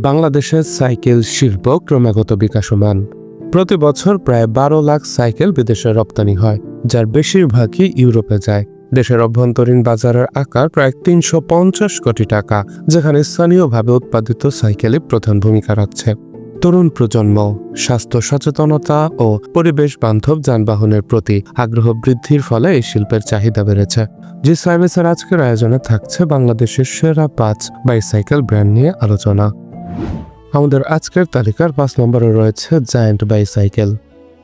বাংলাদেশের সাইকেল শিল্প ক্রমাগত বিকাশমান। প্রতি বছর প্রায় বারো লাখ সাইকেল বিদেশে রপ্তানি হয়, যার বেশিরভাগই ইউরোপে যায়। দেশের অভ্যন্তরীণ বাজারের আকার প্রায় তিনশো পঞ্চাশ কোটি টাকা, যেখানে স্থানীয়ভাবে উৎপাদিত সাইকেলে প্রধান ভূমিকা রাখছে। তরুণ প্রজন্ম, স্বাস্থ্য সচেতনতা ও পরিবেশ বান্ধব যানবাহনের প্রতি আগ্রহ বৃদ্ধির ফলে এই শিল্পের চাহিদা বেড়েছে। জি সার্ভিসের আজকের আয়োজনে থাকছে বাংলাদেশের সেরা পাঁচ বাইসাইকেল ব্র্যান্ড নিয়ে আলোচনা। আমাদের আজকের তালিকার পাঁচ নম্বরে রয়েছে জায়ান্ট বাইসাইকেল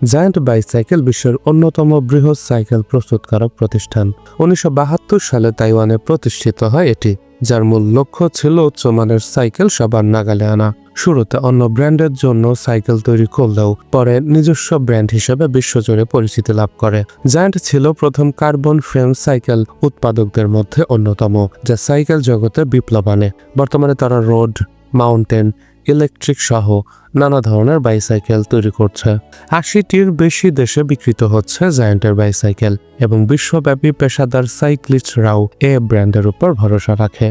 জায়ান্ট বাইসাইকেল বিশ্বের অন্যতম বৃহৎ সাইকেল প্রস্তুতকারক প্রতিষ্ঠান। উনিশশো বাহাত্তর সালে তাইওয়ানে প্রতিষ্ঠিত হয় এটি, যার মূল লক্ষ্য ছিল উচ্চমানের সাইকেল সবার নাগালে আনা। শুরুতে অন্য ব্র্যান্ডের জন্য সাইকেল তৈরি করলেও পরে নিজস্ব ব্র্যান্ড হিসেবে বিশ্বজুড়ে পরিচিতি লাভ করে। জায়ান্ট ছিল প্রথম কার্বন ফ্রেম সাইকেল উৎপাদকদের মধ্যে অন্যতম, যা সাইকেল জগতে বিপ্লব আনে বর্তমানে তারা রোড মাউন্টেন, ইলেকট্রিক সহ নানা ধরনের বাইসাইকেল তৈরি করছে। আশিটির বেশি দেশে বিক্রিত হচ্ছে জায়ান্টের বাইসাইকেল এবং বিশ্বব্যাপী পেশাদার সাইক্লিস্টরাও এ ব্র্যান্ডের উপর ভরসা রাখে।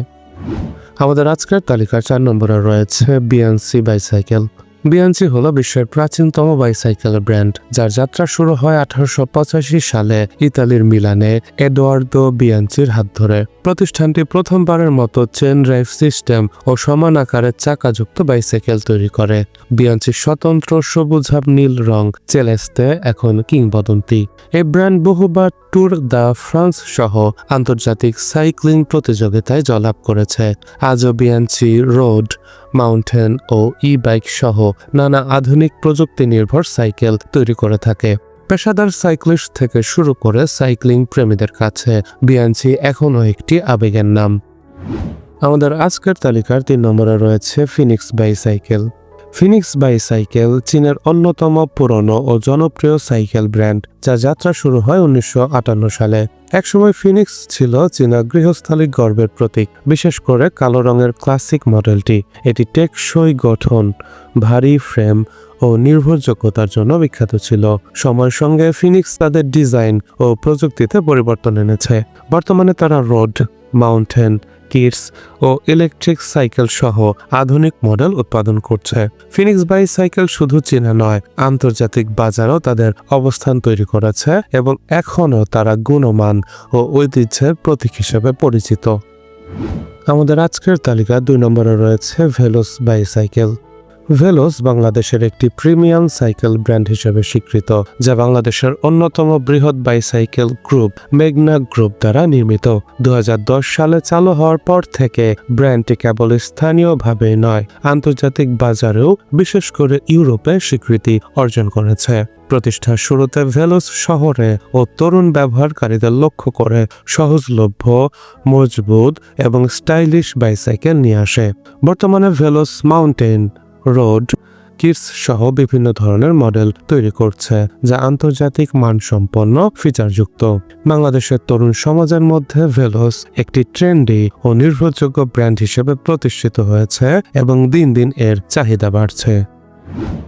আমাদের আজকের তালিকার চার নম্বরে রয়েছে বিএনসি বাইসাইকেল। বিএনসি হলো বিশ্বের প্রাচীনতম বাইসাইকেল ব্র্যান্ড, যার যাত্রা শুরু হয় আঠারোশো পঁচাশি সালে ইতালির মিলানে, এডোয়ার্দো বিয়ানসির হাত ধরে। প্রতিষ্ঠানটি প্রথমবারের মতো চেন ড্রাইভ সিস্টেম ও সমান আকারের চাকাযুক্ত বাইসাইকেল তৈরি করে। বিয়ানসির স্বতন্ত্র সবুজাভ নীল রং চেলেস্তে এখন কিংবদন্তি। এই ব্র্যান্ড বহুবার ট্যুর দ্য ফ্রান্স সহ আন্তর্জাতিক সাইক্লিং প্রতিযোগিতায় জয়লাভ করেছে। আজও বিয়ানসি রোড মাউন্টেন ও ই বাইক সহ নানা আধুনিক প্রযুক্তি নির্ভর সাইকেল তৈরি করে থাকে। পেশাদার সাইক্লিস্ট থেকে শুরু করে সাইক্লিং প্রেমীদের কাছে বিয়ানসি এখনও একটি আবেগের নাম। আমাদের আজকের তালিকার তিন নম্বরে রয়েছে ফিনিক্স বাইসাইকেল ফিনিক্স বাইসাইকেল চীনের অন্যতম পুরনো ও জনপ্রিয় সাইকেল ব্র্যান্ড যা যাত্রা শুরু হয় উনিশশো আটান্ন সালে। একসময় ফিনিক্স ছিল চীনা গৃহস্থালিক গর্বের প্রতীক, বিশেষ করে কালো রঙের ক্লাসিক মডেলটি এটি টেকসই গঠন, ভারী ফ্রেম ও নির্ভরযোগ্যতার জন্য বিখ্যাত ছিল। সময়ের সঙ্গে ফিনিক্স তাদের ডিজাইন ও প্রযুক্তিতে পরিবর্তন এনেছে। বর্তমানে তারা রোড মাউন্টেন কিডস ও ইলেকট্রিক সাইকেল সহ আধুনিক মডেল উৎপাদন করছে। ফিনিক্স বাইসাইকেল শুধু চীনা নয়, আন্তর্জাতিক বাজারও তাদের অবস্থান তৈরি করেছে এবং এখনও তারা গুণমান ও ঐতিহ্যের প্রতীক হিসেবে পরিচিত। আমাদের আজকের তালিকা দুই নম্বরে রয়েছে ভেলোস বাইসাইকেল ভেলোস বাংলাদেশের একটি প্রিমিয়াম সাইকেল ব্র্যান্ড হিসেবে স্বীকৃত, যা বাংলাদেশের অন্যতম বৃহৎ বাইসাইকেল গ্রুপ মেঘনা গ্রুপ দ্বারা নির্মিত। দু হাজার দশ সালে চালু হওয়ার পর থেকে ব্র্যান্ডটি কেবল স্থানীয়ভাবে নয়, আন্তর্জাতিক বাজারেও বিশেষ করে ইউরোপে স্বীকৃতি অর্জন করেছে। প্রতিষ্ঠার শুরুতে ভেলোস শহরে ও তরুণ ব্যবহারকারীদের লক্ষ্য করে সহজলভ্য, মজবুত এবং স্টাইলিশ বাইসাইকেল নিয়ে আসে। বর্তমানে ভেলোস মাউন্টেন রোড কিডস সহ বিভিন্ন ধরনের মডেল তৈরি করছে, যা আন্তর্জাতিক মানসম্পন্ন ফিচারযুক্ত। বাংলাদেশের তরুণ সমাজের মধ্যে ভেলোস একটি ট্রেন্ডি ও নির্ভরযোগ্য ব্র্যান্ড হিসেবে প্রতিষ্ঠিত হয়েছে এবং দিন দিন এর চাহিদা বাড়ছে।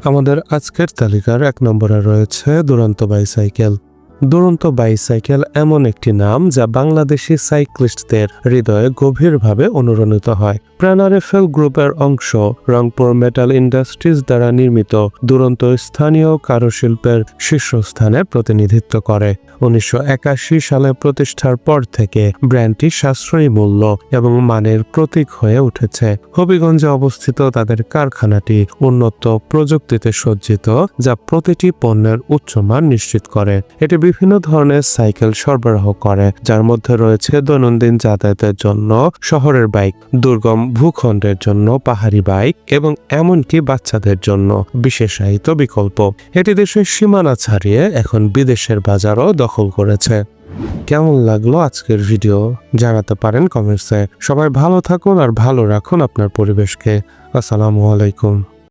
আমাদের আজকের তালিকার এক নম্বরে রয়েছে দুরন্ত বাইসাইকেল। দুরন্ত বাইসাইকেল এমন একটি নাম যা বাংলাদেশি সাইক্লিস্টদের হৃদয়ে গভীরভাবে অনুরণিত হয়। প্রাণারেফেল গ্রুপের অংশ রংপুর মেটাল ইন্ডাস্ট্রিজ দ্বারা নির্মিত দুরন্ত স্থানীয় কারুশিল্পের শীর্ষস্থানে প্রতিনিধিত্ব করে। উনিশশো সালে প্রতিষ্ঠার পর থেকে ব্র্যান্ডটি সাশ্রয়ী মূল্য এবং মানের প্রতীক হয়ে উঠেছে। হবিগঞ্জে অবস্থিত তাদের কারখানাটি উন্নত প্রযুক্তিতে সজ্জিত, যা প্রতিটি পণ্যের উচ্চমান নিশ্চিত করে। এটি বিভিন্ন ধরনের সাইকেল সরবরাহ করে, যার মধ্যে রয়েছে দৈনন্দিন যাতায়াতের জন্য শহরের বাইক, দুর্গম ভূখণ্ডের জন্য, পাহাড়ি বাইক এবং এমনকি বাচ্চাদের জন্য বিশেষায়িত বিকল্প। এটি দেশের সীমানা ছাড়িয়ে এখন বিদেশের বাজারও দখল করেছে। কেমন লাগল আজকের ভিডিও? জানাতে পারেন কমেন্টসে। সবাই ভালো থাকুন আর ভালো রাখুন আপনার পরিবেশকে। আসসালামু আলাইকুম।